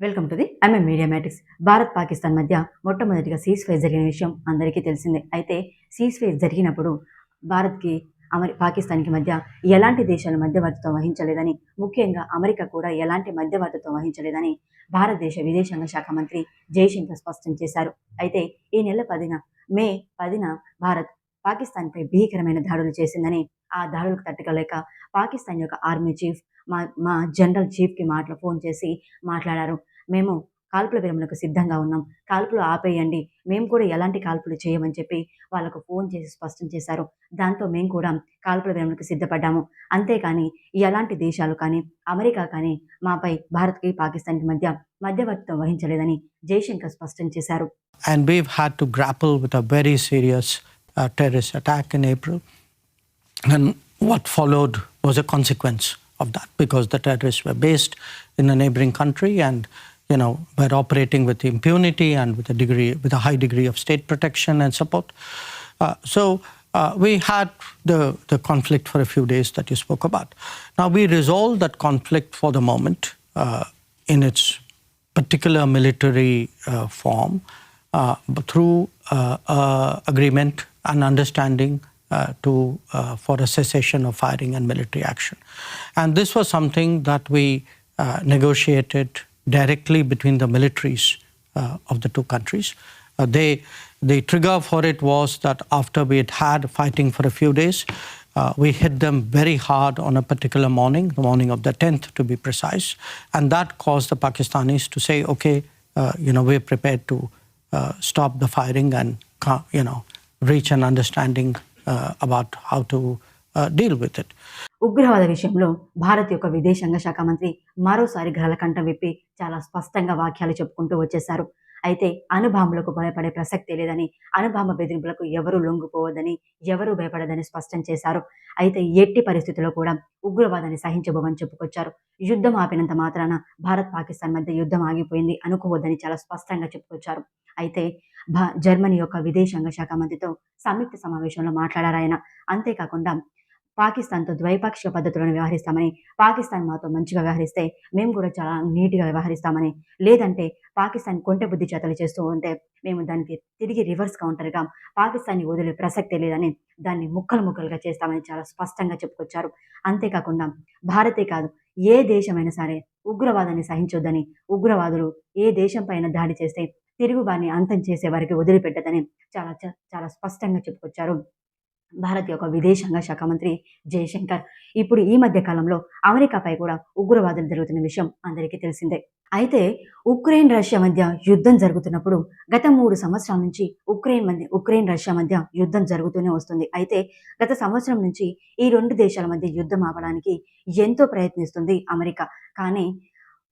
Welcome to the IM media మ్యాటిక్స్ Bharat Pakistan మధ్య మొట్టమొదటిగా cease fire జరిగిన విషయం అందరికీ తెలిసిందే. అయితే సీజ్ ఫైర్ జరిగినప్పుడు భారత్కి అమెరి పాకిస్తాన్కి మధ్య ఎలాంటి దేశాలు మధ్యవర్తిత్వం వహించలేదని ముఖ్యంగా అమెరికా కూడా ఎలాంటి మధ్యవర్తిత్వం వహించలేదని భారతదేశ విదేశాంగ శాఖ మంత్రి జయశంకర్ స్పష్టం చేశారు. అయితే ఈ నెల పదిన మే పదిన భారత్ పాకిస్తాన్పై భీకరమైన దాడులు చేసిందని ఆ దాడులకు తట్టుకోలేక పాకిస్తాన్ యొక్క ఆర్మీ చీఫ్ మా మా జనరల్ చీఫ్కి మాటలు ఫోన్ చేసి మాట్లాడారు. మేము కాల్పుల విరమణకు సిద్ధంగా ఉన్నాం. కాల్పులు ఆపేయండి. మేము కూడా ఎలాంటి కాల్పులు చేయమని చెప్పి వాళ్ళకు ఫోన్ చేసి స్పష్టం చేశారు. దాంతో మేము కూడా కాల్పుల విరమణకు సిద్ధపడ్డాము. అంతేకాని ఎలాంటి దేశాలు కానీ అమెరికా కానీ మాపై భారత్కి పాకిస్తాన్కి మధ్య మధ్యవర్తిత్వం వహించలేదని జయశంకర్ స్పష్టం చేశారు. And we've had to grapple with a very serious uh, terrorist attack in April. And what followed was a consequence. Of that because the terrorists were based in a neighboring country and you know were operating with impunity and with a degree with a high degree of state protection and support. Uh, so uh, we had the, the conflict for a few days that you spoke about. Now we resolved that conflict for the moment uh, in its particular military uh, form uh, through uh, agreement and understanding to uh, for a cessation of firing and military action. And this was something that we uh, negotiated directly between the militaries uh, of the two countries. Uh, they, the trigger for it was that after we had had fighting for a few days, uh, we hit them very hard on a particular morning, the morning of the 10th to be precise, and that caused the Pakistanis to say, okay, uh, you know, we're prepared to uh, stop the firing and, you know, reach an understanding about how to deal with it ఉగ్రవాద విషయంలో భారత్ యొక్క విదేశాంగ శాఖ మంత్రి మరోసారి గ్రహలకంఠం విప్పి చాలా స్పష్టంగా వాక్యాలు చెప్పుకుంటూ వచ్చేశారు. అయితే అనుభామలకు భయపడే ప్రసక్తే లేదని అనుభామ బెదిరింపులకు ఎవరూ లొంగిపోవద్దని ఎవరూ భయపడదని స్పష్టం చేశారు. అయితే ఎట్టి పరిస్థితుల్లో కూడా ఉగ్రవాదాన్ని సహించబోమని చెప్పుకొచ్చారు. యుద్ధం ఆపినంత మాత్రాన భారత్ పాకిస్తాన్ మధ్య యుద్ధం ఆగిపోయింది అనుకోవద్దని చాలా స్పష్టంగా చెప్పుకొచ్చారు. అయితే జర్మనీ యొక్క విదేశాంగ శాఖ మంత్రితో సంయుక్త సమావేశంలో మాట్లాడారాయన అంతేకాకుండా పాకిస్తాన్తో ద్వైపాక్షిక పద్ధతులను వ్యవహరిస్తామని పాకిస్తాన్ మాతో మంచిగా వ్యవహరిస్తే మేము కూడా చాలా నీట్గా వ్యవహరిస్తామని లేదంటే పాకిస్తాన్ కొంటె బుద్ధి చేతలు చేస్తూ ఉంటే మేము దానికి తిరిగి రివర్స్ కౌంటర్గా పాకిస్తాన్ని వదిలే ప్రసక్తే లేదని దాన్ని ముక్కలు ముక్కలుగా చేస్తామని చాలా స్పష్టంగా చెప్పుకొచ్చారు. అంతేకాకుండా భారతే కాదు ఏ దేశమైనా సరే ఉగ్రవాదాన్ని సహించొద్దని ఉగ్రవాదులు ఏ దేశం పైన దాడి చేస్తే తిరుగు వారిని అంతం చేసే వారికి వదిలిపెట్టదని చాలా చ- చాలా స్పష్టంగా చెప్పుకొచ్చారు. భారత్ యొక్క విదేశాంగ శాఖ మంత్రి జయశంకర్. ఇప్పుడు ఈ మధ్య కాలంలో అమెరికాపై కూడా ఉగ్రవాదం జరుగుతున్న విషయం అందరికీ తెలిసిందే. అయితే ఉక్రెయిన్ రష్యా మధ్య యుద్ధం జరుగుతున్నప్పుడు గత మూడు సంవత్సరాల నుంచి ఉక్రెయిన్ మధ్య ఉక్రెయిన్ రష్యా మధ్య యుద్ధం జరుగుతూనే వస్తుంది. అయితే గత సంవత్సరం నుంచి ఈ రెండు దేశాల మధ్య యుద్ధం ఆపడానికి ఎంతో ప్రయత్నిస్తుంది అమెరికా. కానీ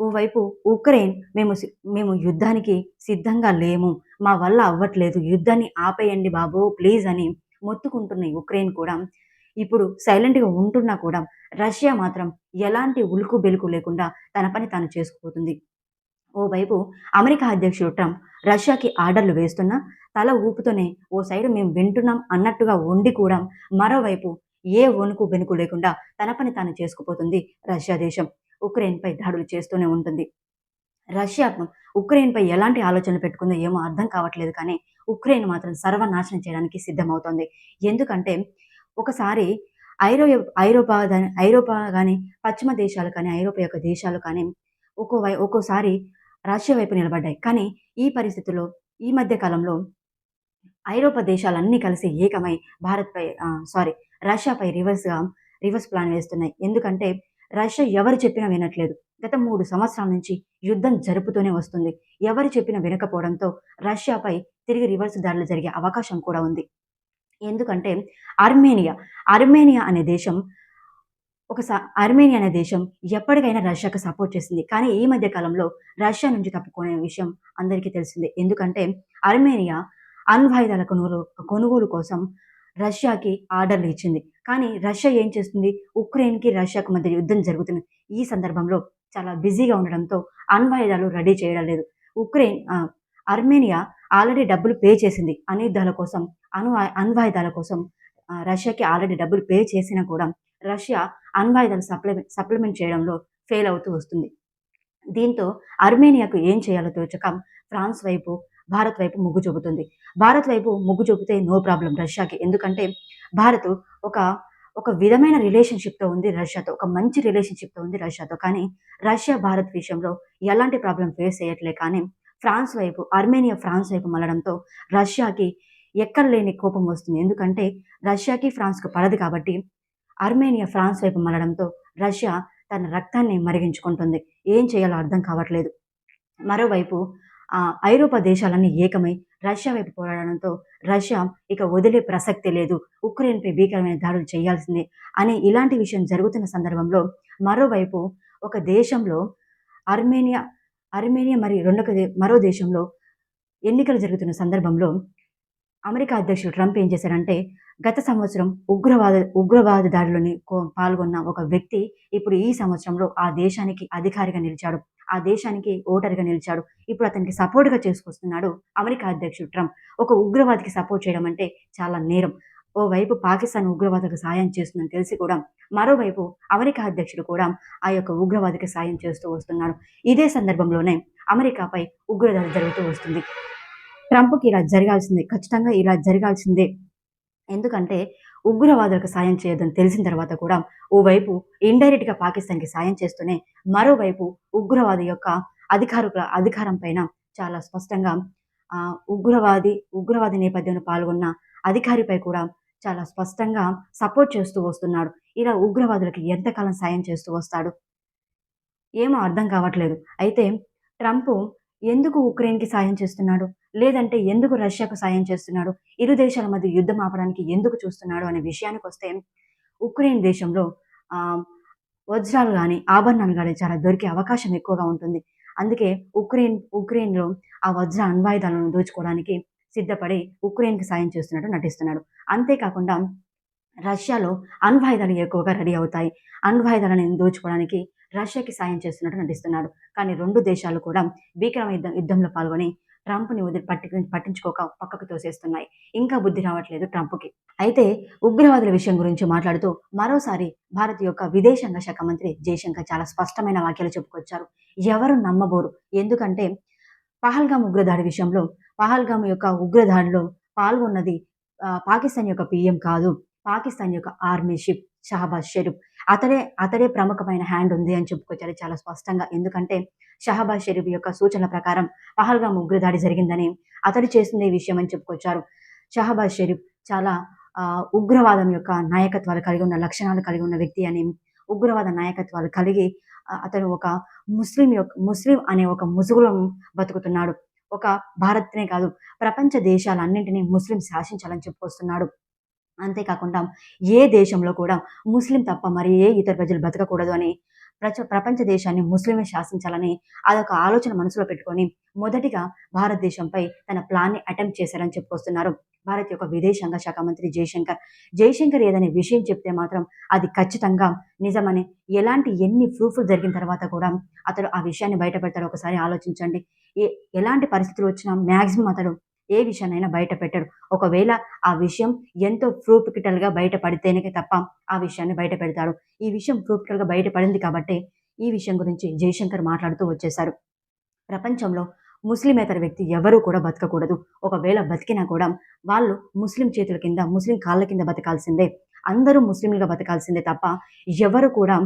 ఓవైపు ఉక్రెయిన్ మేము మేము యుద్ధానికి సిద్ధంగా లేము. మా వల్ల అవ్వట్లేదు. యుద్ధాన్ని ఆపేయండి బాబు ప్లీజ్ అని మొత్తుకుంటున్న ఉక్రెయిన్ కూడా. ఇప్పుడు సైలెంట్గా ఉంటున్నా కూడా రష్యా మాత్రం ఎలాంటి ఉలుకు బెలుకు లేకుండా తన పని తాను చేసుకుపోతుంది. ఓవైపు అమెరికా అధ్యక్షుడు ట్రంప్ రష్యాకి ఆర్డర్లు వేస్తున్నా తల ఊపుతోనే ఓ సైడు మేము వింటున్నాం అన్నట్టుగా ఉండి కూడా మరోవైపు ఏ వణుకు బెనుకు లేకుండా తన పని తాను చేసుకుపోతుంది రష్యా దేశం. ఉక్రెయిన్పై దాడులు చేస్తూనే ఉంటుంది. రష్యా ఉక్రెయిన్పై ఎలాంటి ఆలోచనలు పెట్టుకుందో ఏమో అర్థం కావట్లేదు కానీ ఉక్రెయిన్ మాత్రం సర్వనాశనం చేయడానికి సిద్ధమవుతోంది. ఎందుకంటే ఒకసారి ఐరో ఐరోపా ఐరోపా కానీ పశ్చిమ దేశాలు కానీ ఐరోపా యొక్క దేశాలు కానీ ఒక్కో వై ఒక్కోసారి రష్యా వైపు నిలబడ్డాయి. కానీ ఈ పరిస్థితుల్లో ఈ మధ్య కాలంలో ఐరోపా దేశాలన్నీ కలిసి ఏకమై భారత్పై సారీ రష్యాపై రివర్స్గా రివర్స్ ప్లాన్ వేస్తున్నాయి. ఎందుకంటే రష్యా ఎవరు చెప్పినా వినట్లేదు. గత మూడు సంవత్సరాల నుంచి యుద్ధం జరుపుతూనే వస్తుంది. ఎవరు చెప్పినా వినకపోవడంతో రష్యాపై తిరిగి రివర్స్ దాడులు జరిగే అవకాశం కూడా ఉంది. ఎందుకంటే అర్మేనియా అర్మేనియా అనే దేశం ఒక అర్మేనియా అనే దేశం ఎప్పటికైనా రష్యాకు సపోర్ట్ చేసింది. కానీ ఈ మధ్య కాలంలో రష్యా నుంచి తప్పుకునే విషయం అందరికీ తెలిసిందే. ఎందుకంటే అర్మేనియా అణ్వాయుధాల కొనుగోలు కొనుగోలు కోసం రష్యాకి ఆర్డర్లు ఇచ్చింది. కానీ రష్యా ఏం చేస్తుంది? ఉక్రెయిన్కి రష్యాకు మధ్య యుద్ధం జరుగుతుంది. ఈ సందర్భంలో చాలా బిజీగా ఉండడంతో అణ్వాయుధాలు రెడీ చేయడం లేదు. ఉక్రెయిన్ అర్మేనియా ఆల్రెడీ డబ్బులు పే చేసింది. అణుయుద్ధాల కోసం అణు అణ్వాయుధాల కోసం రష్యాకి ఆల్రెడీ డబ్బులు పే చేసినా కూడా రష్యా అణ్వాయుధాలు సప్లిమెంట్ సప్లిమెంట్ చేయడంలో ఫెయిల్ అవుతూ వస్తుంది. దీంతో అర్మేనియాకు ఏం చేయాలో తోచక ఫ్రాన్స్ వైపు భారత్ వైపు మొగ్గు చూపుతుంది. భారత్ వైపు మొగ్గు చూపితే నో ప్రాబ్లం రష్యాకి. ఎందుకంటే భారత్ ఒక ఒక విధమైన రిలేషన్షిప్తో ఉంది రష్యాతో. ఒక మంచి రిలేషన్షిప్తో ఉంది రష్యాతో. కానీ రష్యా భారత్ విషయంలో ఎలాంటి ప్రాబ్లం ఫేస్ చేయట్లే కానీ ఫ్రాన్స్ వైపు అర్మేనియా ఫ్రాన్స్ వైపు మళ్ళడంతో రష్యాకి ఎక్కడ లేని కోపం వస్తుంది. ఎందుకంటే రష్యాకి ఫ్రాన్స్కు పడదు కాబట్టి అర్మేనియా ఫ్రాన్స్ వైపు మళ్ళడంతో రష్యా తన రక్తాన్ని మరిగించుకుంటుంది. ఏం చేయాలో అర్థం కావట్లేదు. మరోవైపు ఐరోపా దేశాలన్నీ ఏకమై రష్యా వైపు పోరాడడంతో రష్యా ఇక వదిలే ప్రసక్తి లేదు. ఉక్రెయిన్పై భీకరమైన దాడులు చేయాల్సిందే అనే ఇలాంటి విషయం జరుగుతున్న సందర్భంలో మరోవైపు ఒక దేశంలో అర్మేనియా అర్మేనియా మరియు రెండొక మరో దేశంలో ఎన్నికలు జరుగుతున్న సందర్భంలో అమెరికా అధ్యక్షుడు ట్రంప్ ఏం చేశారంటే గత సంవత్సరం ఉగ్రవాద ఉగ్రవాద దాడిలోని కో- పాల్గొన్న ఒక వ్యక్తి ఇప్పుడు ఈ సంవత్సరంలో ఆ దేశానికి అధికారిగా నిలిచాడు. ఆ దేశానికి ఓటర్గా నిలిచాడు. ఇప్పుడు అతనికి సపోర్ట్గా చేసుకొస్తున్నాడు అమెరికా అధ్యక్షుడు ట్రంప్. ఒక ఉగ్రవాదికి సపోర్ట్ చేయడం అంటే చాలా నేరం. ఓవైపు పాకిస్తాన్ ఉగ్రవాదులకు సాయం చేస్తుందని తెలిసి కూడా మరోవైపు అమెరికా అధ్యక్షుడు కూడా ఆ యొక్క ఉగ్రవాదికి సాయం చేస్తూ వస్తున్నాడు. ఇదే సందర్భంలోనే అమెరికాపై ఉగ్రదాడి జరుగుతూ వస్తుంది. ట్రంప్కి ఇలా జరగాల్సిందే ఖచ్చితంగా ఇలా జరగాల్సిందే. ఎందుకంటే ఉగ్రవాదులకు సాయం చేయొద్దని తెలిసిన తర్వాత కూడా ఓవైపు ఇండైరెక్ట్గా పాకిస్తాన్కి సాయం చేస్తూనే మరోవైపు ఉగ్రవాది యొక్క అధికారుల అధికారం పైన చాలా స్పష్టంగా ఉగ్రవాది ఉగ్రవాది నేపథ్యంలో పాల్గొన్న అధికారిపై కూడా చాలా స్పష్టంగా సపోర్ట్ చేస్తూ వస్తున్నాడు. ఇలా ఉగ్రవాదులకి ఎంతకాలం సాయం చేస్తూ వస్తాడు? ఏమో అర్థం కావట్లేదు. అయితే ట్రంప్ ఎందుకు ఉక్రెయిన్కి సాయం చేస్తున్నాడు? లేదంటే ఎందుకు రష్యాకు సాయం చేస్తున్నాడు? ఇరు దేశాల మధ్య యుద్ధం ఆపడానికి ఎందుకు చూస్తున్నాడు అనే విషయానికి వస్తే ఉక్రెయిన్ దేశంలో వజ్రాలు కానీ ఆభరణాలు కానీ చాలా దొరికే అవకాశం ఎక్కువగా ఉంటుంది. అందుకే ఉక్రెయిన్ ఉక్రెయిన్లో ఆ వజ్ర అణ్వాయుధాలను దోచుకోవడానికి సిద్ధపడి ఉక్రెయిన్కి సాయం చేస్తున్నట్టు నటిస్తున్నాడు. అంతేకాకుండా రష్యాలో అణ్వాయుధాలు ఎక్కువగా రెడీ అవుతాయి. అణ్వాయుధాలను దోచుకోవడానికి రష్యాకి సాయం చేస్తున్నట్టు నటిస్తున్నాడు. కానీ రెండు దేశాలు కూడా భీకరమ యుద్ధం యుద్ధంలో పాల్గొని ట్రంప్ని వదిలి పట్టి పట్టించుకోక పక్కకు తోసేస్తున్నాయి. ఇంకా బుద్ధి రావట్లేదు ట్రంప్కి. అయితే ఉగ్రవాదుల విషయం గురించి మాట్లాడుతూ మరోసారి భారత్ యొక్క విదేశాంగ శాఖ మంత్రి జయశంకర్ చాలా స్పష్టమైన వాక్యాలు చెప్పుకొచ్చారు. ఎవరు నమ్మబోరు? ఎందుకంటే పహల్గామ్ ఉగ్రదాడి విషయంలో పహల్గామ్ యొక్క ఉగ్రదాడిలో పాల్గొన్నది పాకిస్తాన్ యొక్క పిఎం కాదు పాకిస్తాన్ యొక్క ఆర్మీ షిప్ షహబాజ్ షరీఫ్. అతడే అతడే ప్రముఖమైన హ్యాండ్ ఉంది అని చెప్పుకొచ్చారు చాలా స్పష్టంగా. ఎందుకంటే షహబాజ్ షరీఫ్ యొక్క సూచనల ప్రకారం పహల్గామ్ ఉగ్రదాడి జరిగిందని అతడు చేసిందే విషయం అని చెప్పుకొచ్చారు. షహబాజ్ షరీఫ్ చాలా ఉగ్రవాదం యొక్క నాయకత్వాలు కలిగి ఉన్న లక్షణాలు కలిగి ఉన్న వ్యక్తి అని ఉగ్రవాద నాయకత్వాలు కలిగి అతను ఒక ముస్లిం యొక్క ముస్లిం అనే ఒక ముసుగులను బతుకుతున్నాడు. ఒక భారత్నే కాదు ప్రపంచ దేశాలన్నింటినీ ముస్లిం శాసించాలని చెప్పుకొస్తున్నాడు. అంతేకాకుండా ఏ దేశంలో కూడా ముస్లిం తప్ప మరి ఏ ఇతర ప్రజలు బతకకూడదు అని ప్రచ ప్రపంచ దేశాన్ని ముస్లిమే శాసించాలని అదొక ఆలోచన మనసులో పెట్టుకొని మొదటిగా భారతదేశంపై తన ప్లాన్ని అటెంప్ట్ చేశారని చెప్పుకొస్తున్నారు. భారత్ యొక్క విదేశాంగ శాఖ మంత్రి జయశంకర్. జయశంకర్ ఏదైనా విషయం చెప్తే మాత్రం అది ఖచ్చితంగా నిజమని ఎలాంటి ఎన్ని ప్రూఫ్లు జరిగిన తర్వాత కూడా అతడు ఆ విషయాన్ని బయటపెడతాడు ఒకసారి ఆలోచించండి. ఏ ఎలాంటి పరిస్థితులు వచ్చినా మ్యాక్సిమం అతడు ఏ విషయాన్నైనా బయట పెట్టరు. ఒకవేళ ఆ విషయం ఎంతో ప్రూఫికటల్ బయట బయటపడితేనే తప్ప ఆ విషయాన్ని బయట పెడతాడు. ఈ విషయం ప్రూఫికల్ బయటపడింది కాబట్టి ఈ విషయం గురించి జయశంకర్ మాట్లాడుతూ వచ్చేశారు. ప్రపంచంలో ముస్లిమేతర వ్యక్తి ఎవరూ కూడా బతకకూడదు. ఒకవేళ బతికినా కూడా వాళ్ళు ముస్లిం చేతుల కింద ముస్లిం కాళ్ళ కింద బతకాల్సిందే. అందరూ ముస్లింలుగా బతకాల్సిందే తప్ప ఎవరు కూడా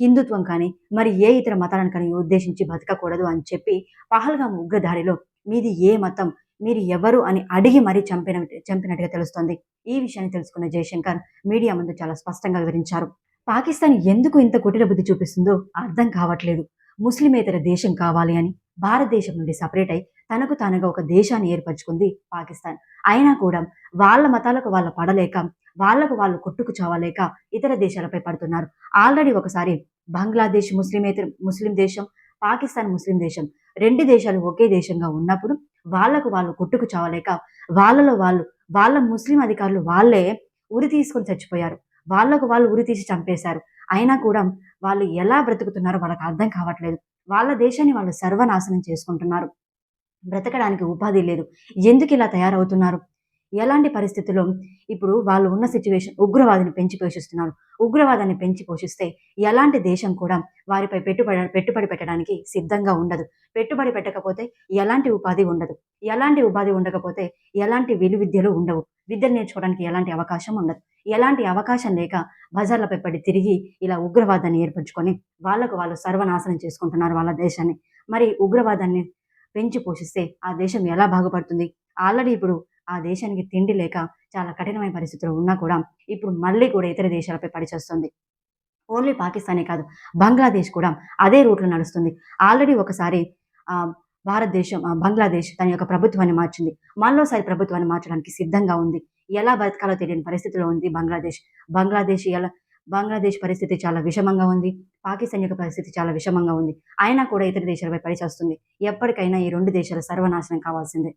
హిందుత్వం కానీ మరి ఏ ఇతర మతాలను కానీ ఉద్దేశించి బతకకూడదు అని చెప్పి పహల్గా ఉగ్రదాడిలో మీది ఏ మతం మీరు ఎవరు అని అడిగి మరీ చంపిన చంపినట్టుగా తెలుస్తోంది. ఈ విషయాన్ని తెలుసుకున్న జయశంకర్ మీడియా ముందు చాలా స్పష్టంగా వివరించారు. పాకిస్తాన్ ఎందుకు ఇంత కుటిల బుద్ధి చూపిస్తుందో అర్థం కావట్లేదు. ముస్లిమేతర దేశం కావాలి అని భారతదేశం నుండి సపరేట్ అయి తనకు తానుగా ఒక దేశాన్ని ఏర్పరచుకుంది పాకిస్తాన్. అయినా కూడా వాళ్ళ మతాలకు వాళ్ళ పడలేక వాళ్ళకు వాళ్ళు కొట్టుకు చావలేక ఇతర దేశాలపై పడుతున్నారు. ఆల్రెడీ ఒకసారి బంగ్లాదేశ్ ముస్లిమేతర ముస్లిం దేశం పాకిస్తాన్ ముస్లిం దేశం రెండు దేశాలు ఒకే దేశంగా ఉన్నప్పుడు వాళ్ళకు వాళ్ళు కొట్టుకు చావలేక వాళ్ళలో వాళ్ళు వాళ్ళ ముస్లిం అధికారులు వాళ్ళే ఉరి తీసుకొని చచ్చిపోయారు. వాళ్ళకు వాళ్ళు ఉరి తీసి చంపేశారు. అయినా కూడా వాళ్ళు ఎలా బ్రతుకుతున్నారో వాళ్ళకి అర్థం కావట్లేదు. వాళ్ళ దేశాన్ని వాళ్ళు సర్వనాశనం చేసుకుంటున్నారు. బ్రతకడానికి ఉపాధి లేదు. ఎందుకు ఇలా తయారవుతున్నారు? ఎలాంటి పరిస్థితుల్లో ఇప్పుడు వాళ్ళు ఉన్న సిచ్యువేషన్ ఉగ్రవాదిని పెంచి పోషిస్తున్నారు? ఉగ్రవాదాన్ని పెంచి పోషిస్తే ఎలాంటి దేశం కూడా వారిపై పెట్టుబడి పెట్టుబడి పెట్టడానికి సిద్ధంగా ఉండదు. పెట్టుబడి పెట్టకపోతే ఎలాంటి ఉపాధి ఉండదు. ఎలాంటి ఉపాధి ఉండకపోతే ఎలాంటి విలువిద్యలు ఉండవు. విద్యలు నేర్చుకోవడానికి ఎలాంటి అవకాశం ఉండదు. ఎలాంటి అవకాశం లేక బజార్లపై పడి తిరిగి ఇలా ఉగ్రవాదాన్ని ఏర్పరచుకొని వాళ్ళకు వాళ్ళు సర్వనాశనం చేసుకుంటున్నారు వాళ్ళ దేశాన్ని. మరి ఉగ్రవాదాన్ని పెంచి పోషిస్తే ఆ దేశం ఎలా బాగుపడుతుంది? ఆల్రెడీ ఇప్పుడు ఆ దేశానికి తిండి లేక చాలా కఠినమైన పరిస్థితులు ఉన్నా కూడా ఇప్పుడు మళ్ళీ కూడా ఇతర దేశాలపై పడిచేస్తుంది ఓన్లీ పాకిస్తానే కాదు బంగ్లాదేశ్ కూడా అదే రూట్లో నడుస్తుంది. ఆల్రెడీ ఒకసారి భారతదేశం ఆ, బంగ్లాదేశ్ తన యొక్క ప్రభుత్వాన్ని మార్చింది. మరోసారి ప్రభుత్వాన్ని మార్చడానికి సిద్ధంగా ఉంది. ఎలా బతకాలో తెలియని పరిస్థితిలో ఉంది బంగ్లాదేశ్. బంగ్లాదేశ్ ఎలా బంగ్లాదేశ్ పరిస్థితి చాలా విషమంగా ఉంది. పాకిస్తాన్ యొక్క పరిస్థితి చాలా విషమంగా ఉంది. అయినా కూడా ఇతర దేశాలపై పరిచేస్తుంది ఎప్పటికైనా ఈ రెండు దేశాలు సర్వనాశనం కావాల్సిందే.